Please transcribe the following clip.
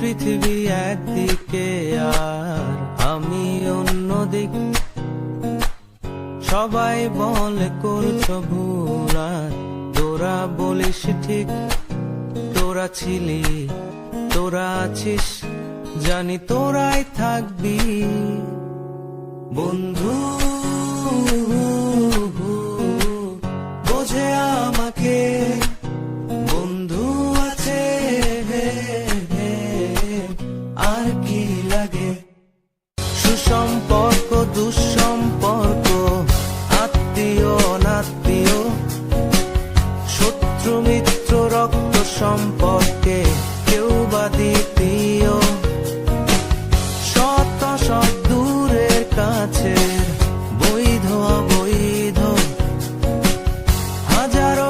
পৃথিবী একদিকে আর আমি অন্যদিক। সবাই বলে করছ ভুল আর তোরা বলিস ঠিক। তোরা ছিলি, তোরা আছিস, জানি তোরাই থাকবি। বন্ধু, বোঝে আমাকে আর কি লাগে? সুসম্পর্ক, দুঃসম্পর্ক, আত্মীয় অনাত্মীয় শত্রু, মিত্র, রক্ত সম্পর্কে কেউ বা দ্বিতীয়। শত কাছে, বৈধ হাজারো